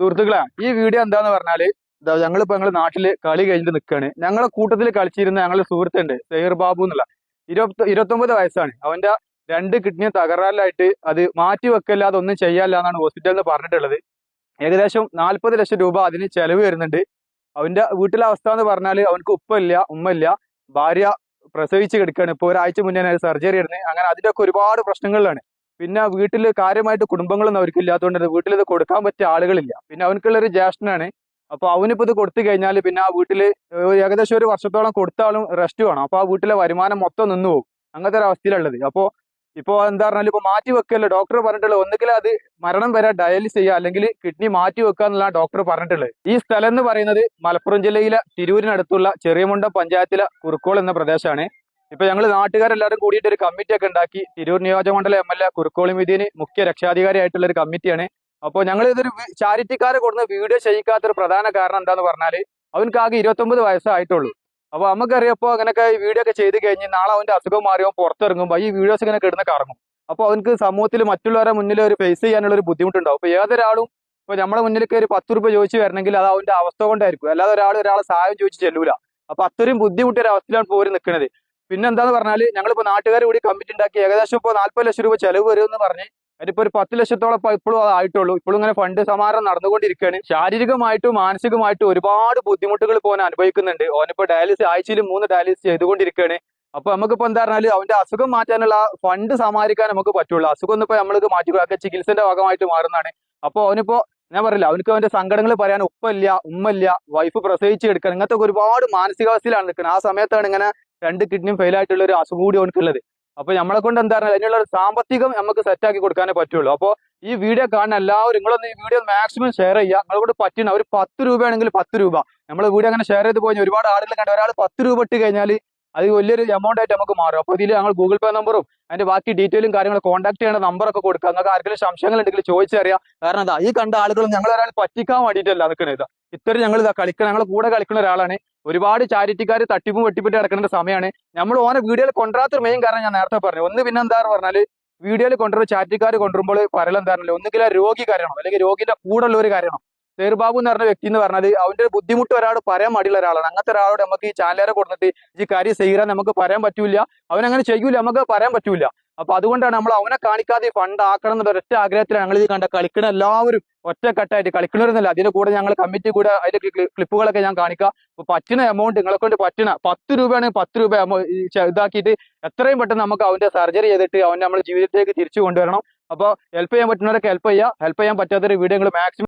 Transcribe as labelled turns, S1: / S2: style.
S1: സുഹൃത്തുക്കളെ ഈ വീഡിയോ എന്താന്ന് പറഞ്ഞാൽ ഞങ്ങളിപ്പോ ഞങ്ങൾ നാട്ടിൽ കളി കഴിഞ്ഞിട്ട് നിൽക്കാണ് ഞങ്ങളെ കൂട്ടത്തിൽ കളിച്ചിരുന്ന ഞങ്ങളുടെ സുഹൃത്തുണ്ട് സെഹർ ബാബു എന്നുള്ള. ഇരുപത്തി ഇരുപത്തൊമ്പത് വയസ്സാണ്. അവന്റെ രണ്ട് കിഡ്നി തകരാറിലായിട്ട് അത് മാറ്റി വെക്കല്ലാതെ ഒന്നും ചെയ്യാല്ല എന്നാണ് ഹോസ്പിറ്റലിൽ പറഞ്ഞിട്ടുള്ളത്. ഏകദേശം നാൽപ്പത് ലക്ഷം രൂപ അതിന് ചെലവ് വരുന്നുണ്ട്. അവന്റെ വീട്ടിലെ അവസ്ഥ എന്ന് പറഞ്ഞാൽ അവനക്ക് ഉപ്പയില്ല ഉമ്മയില്ല ഭാര്യ പ്രസവിച്ച് കിടക്കുകയാണ് ഇപ്പോൾ ഒരാഴ്ച മുന്നേ സർജറി ആയിരുന്നു അങ്ങനെ അതിന്റെയൊക്കെ ഒരുപാട് പ്രശ്നങ്ങളിലാണ്. പിന്നെ വീട്ടിൽ കാര്യമായിട്ട് കുടുംബങ്ങളൊന്നും അവർക്ക് ഇല്ലാത്തതുകൊണ്ട് തന്നെ വീട്ടിൽ ഇത് കൊടുക്കാൻ പറ്റിയ ആളുകളില്ല. പിന്നെ അവനക്കുള്ള ഒരു ജ്യേഷ്ഠനാണ്. അപ്പൊ അവനിപ്പോ ഇത് കൊടുത്തു കഴിഞ്ഞാൽ പിന്നെ ആ വീട്ടിൽ ഏകദേശം ഒരു വർഷത്തോളം കൊടുത്താലും റെസ്റ്റ് വേണം. അപ്പൊ ആ വീട്ടിലെ വരുമാനം മൊത്തം നിന്നു പോകും. അങ്ങനത്തെ ഒരു അവസ്ഥയിലുള്ളത്. അപ്പൊ ഇപ്പോ എന്താ പറഞ്ഞാൽ ഇപ്പൊ മാറ്റി വെക്കല്ലോ? ഡോക്ടർ പറഞ്ഞിട്ടുള്ളത്. ഒന്നുകിൽ അത് മരണം വരെ ഡയാലിസ് ചെയ്യുക അല്ലെങ്കിൽ കിഡ്നി മാറ്റി വെക്കുക എന്നുള്ള ഡോക്ടർ പറഞ്ഞിട്ടുള്ളത്. ഈ സ്ഥലം എന്ന് പറയുന്നത് മലപ്പുറം ജില്ലയിലെ തിരൂരിനടുത്തുള്ള ചെറിയമുണ്ട പഞ്ചായത്തിലെ കുറുക്കോൾ എന്ന പ്രദേശമാണ് ഇപ്പൊ ഞങ്ങൾ നാട്ടുകാരെല്ലാവരും കൂടിയിട്ട് ഒരു കമ്മിറ്റി ഒക്കെ ഉണ്ടാക്കി. തിരൂർ നിയോജകമണ്ഡലം എം എൽ എ കുറുക്കോളി മീതിന് മുഖ്യ രക്ഷാധികാരിയായിട്ടുള്ള ഒരു കമ്മിറ്റിയാണ് അപ്പോൾ ഞങ്ങൾ ഇതൊരു ചാരിറ്റിക്കാരെ കൊടുന്ന് വീഡിയോ ചെയ്യിക്കാത്ത ഒരു പ്രധാന കാരണം എന്താന്ന് പറഞ്ഞാൽ അവനക്ക് ആകെ ഇരുപത്തൊമ്പത് വയസ്സായിട്ടുള്ളൂ. അപ്പൊ നമുക്കറിയാം ഇപ്പോൾ അങ്ങനെയൊക്കെ ഈ വീഡിയോ ഒക്കെ ചെയ്ത് കഴിഞ്ഞ് നാളെ അവന്റെ അസുഖം മാറിയോ പുറത്തിറങ്ങുമ്പോൾ ഈ വീഡിയോസ് ഇങ്ങനെ കിടന്ന് കറങ്ങും. അപ്പൊ അവനക്ക് സമൂഹത്തിൽ മറ്റുള്ളവരെ മുന്നിൽ ഒരു ഫേസ് ചെയ്യാനുള്ള ഒരു ബുദ്ധിമുട്ടുണ്ടാവും. അപ്പൊ ഏതൊരാളും ഇപ്പൊ നമ്മുടെ മുന്നിലേക്ക് ഒരു പത്ത് രൂപ ചോദിച്ചു വരണമെങ്കിൽ അത് അവന്റെ അവസ്ഥ കൊണ്ടായിരിക്കും. അല്ലാതെ ഒരാൾ ഒരാളെ സഹായം ചോദിച്ച് ചെല്ലൂല. അപ്പൊ അത്രയും അവസ്ഥയിലാണ് പോര് നിൽക്കുന്നത് പിന്നെ എന്താന്ന് പറഞ്ഞാൽ ഞങ്ങളിപ്പോ നാട്ടുകാർ കൂടി കമ്മിറ്റി ഉണ്ടാക്കി ഏകദേശം ഇപ്പോൾ നാല്പത് ലക്ഷം രൂപ ചെലവ് വരുമെന്ന് പറഞ്ഞ് അതിപ്പോ ഒരു പത്ത് ലക്ഷത്തോളം ഇപ്പൊ ഇപ്പോഴും ആയിട്ടുള്ളൂ. ഇപ്പോഴും ഇങ്ങനെ ഫണ്ട് സമാഹരണം നടന്നുകൊണ്ടിരിക്കുകയാണ് ശാരീരികമായിട്ടും മാനസികമായിട്ടും ഒരുപാട് ബുദ്ധിമുട്ടുകൾ ഇപ്പോൾ അനുഭവിക്കുന്നുണ്ട്. ഓനിപ്പോ ഡയാലിസിസ് ആഴ്ചയിൽ മൂന്ന് ഡയാലിസിസ് ചെയ്തുകൊണ്ടിരിക്കുകയാണ് അപ്പൊ നമുക്കിപ്പോ എന്താ പറഞ്ഞാൽ അവന്റെ അസുഖം മാറ്റാനുള്ള ഫണ്ട് സമാഹരിക്കാൻ നമുക്ക് പറ്റുള്ളൂ. അസുഖം ഒന്നും ഇപ്പൊ നമ്മൾക്ക് മാറ്റി ചികിത്സന്റെ ഭാഗമായിട്ട് മാറുന്നതാണ്. അപ്പൊ അവനിപ്പോ ഞാൻ പറയില്ല അവനക്ക് അവന്റെ സങ്കടങ്ങൾ പറയാൻ ഉപ്പല്ല ഉമ്മല്ല വൈഫ് പ്രസവിച്ച് എടുക്കണം ഇങ്ങനത്തെ ഒരുപാട് മാനസികാവസ്ഥയിലാണ് നിൽക്കുന്നത് ആ സമയത്താണ് ഇങ്ങനെ രണ്ട് കിഡ്നിയും ഫെയിൽ ആയിട്ടുള്ള ഒരു അസുഖം കൂടി അവനക്കുള്ളത് അപ്പൊ നമ്മളെ കൊണ്ട് എന്താ പറയുക അതിനുള്ള ഒരു സാമ്പത്തികം നമുക്ക് സെറ്റ് ആക്കി കൊടുക്കാനേ പറ്റുള്ളൂ. അപ്പോൾ ഈ വീഡിയോ കാണുന്ന എല്ലാവരും നിങ്ങളൊന്ന് ഈ വീഡിയോ മാക്സിമം ഷെയർ ചെയ്യുക. നിങ്ങളെ കൊണ്ട് പറ്റുന്ന ഒരു പത്ത് രൂപയാണെങ്കിൽ പത്ത് രൂപ. നമ്മൾ വീഡിയോ അങ്ങനെ ഷെയർ ചെയ്ത് പോയി ഒരുപാട് ആളുകൾ കണ്ട ഒരാൾ പത്ത് രൂപ ഇട്ട് കഴിഞ്ഞാൽ അത് വലിയൊരു എമൗണ്ട് ആയിട്ട് നമുക്ക് മാറും. അപ്പോൾ ഇതിൽ ഞങ്ങൾ ഗൂഗിൾ പേ നമ്പറും അതിന്റെ ബാക്കി ഡീറ്റെയിലും കാര്യങ്ങളും കോൺടാക്ട് ചെയ്യേണ്ട നമ്പറൊക്കെ കൊടുക്കുക. നിങ്ങൾക്ക് ആർക്കെങ്കിലും സംശയങ്ങൾ ഉണ്ടെങ്കിൽ ചോദിച്ചറിയാം. കാരണം എന്താ ഈ കണ്ട ആളുകൾ ഞങ്ങൾ ഒരാൾ പറ്റിക്കാൻ വേണ്ടിയിട്ടല്ല നിൽക്കുന്നത് ഇത്രയും ഞങ്ങൾ ഇതാ കളിക്കണം ഞങ്ങൾ കൂടെ കളിക്കുന്ന ഒരാളാണ്. ഒരുപാട് ചാരിറ്റിക്കാർ തട്ടിപ്പും വെട്ടിപ്പിട്ട് കിടക്കേണ്ട സമയമാണ് നമ്മൾ ഓനെ വീഡിയോയിൽ കൊണ്ടുവരാത്ത മെയിൻ കാരണം ഞാൻ നേരത്തെ പറഞ്ഞു. ഒന്ന് പിന്നെ എന്താ പറഞ്ഞാൽ വീഡിയോയിൽ കൊണ്ടുവരുന്ന ചാരിറ്റിക്കാർ കൊണ്ടുവരുമ്പോൾ പറയലെന്താണല്ലോ ഒന്നുകിൽ ആ രോഗി കരയണം അല്ലെങ്കിൽ രോഗിന്റെ കൂടെ ഉള്ള ഒരു കരയണം സേർബാബു എന്ന് പറഞ്ഞ വ്യക്തി എന്ന് പറഞ്ഞാൽ അവന്റെ ബുദ്ധിമുട്ട് ഒരാൾ പറയാൻ മടിയുള്ള ഒരാളാണ്. അങ്ങനത്തെ ഒരാളോട് നമുക്ക് ഈ ചാനലേറെ കൊടുത്തിട്ട് ഈ കാര്യം ചെയ്യാൻ നമുക്ക് പറയാൻ പറ്റൂല അവനങ്ങനെ ചെയ്യൂല നമുക്ക് പറയാൻ പറ്റൂല. അപ്പൊ അതുകൊണ്ടാണ് നമ്മൾ അവനെ കാണിക്കാതെ ഫണ്ട് ആക്കണം എന്നുള്ള ഒറ്റ ആഗ്രഹത്തിലാണ് ഞങ്ങൾ ഇത് കണ്ട കളിക്കുന്ന എല്ലാവരും ഒറ്റക്കെട്ടായിട്ട് കളിക്കണമെന്നല്ല അതിന്റെ കൂടെ ഞങ്ങൾ കമ്മിറ്റി കൂടെ അതിന്റെ ക്ലിപ്പുകളൊക്കെ ഞാൻ കാണിക്കാം. അപ്പൊ പറ്റുന്ന എമൗണ്ട് നിങ്ങളെ കൊണ്ട് പറ്റുന്ന പത്ത് രൂപയാണ് പത്ത് രൂപ ഇതാക്കിയിട്ട് എത്രയും പെട്ടെന്ന് നമുക്ക് അവന്റെ സർജറി ചെയ്തിട്ട് അവൻ നമ്മുടെ ജീവിതത്തിലേക്ക് തിരിച്ചു കൊണ്ടുവരണം. അപ്പോൾ ഹെൽപ്പ് ചെയ്യാൻ പറ്റുന്നവരൊക്കെ ഹെൽപ്പ് ചെയ്യുക ഹെൽപ്പ് ചെയ്യാൻ പറ്റാത്തൊരു വീഡിയോ നിങ്ങൾ മാക്സിമം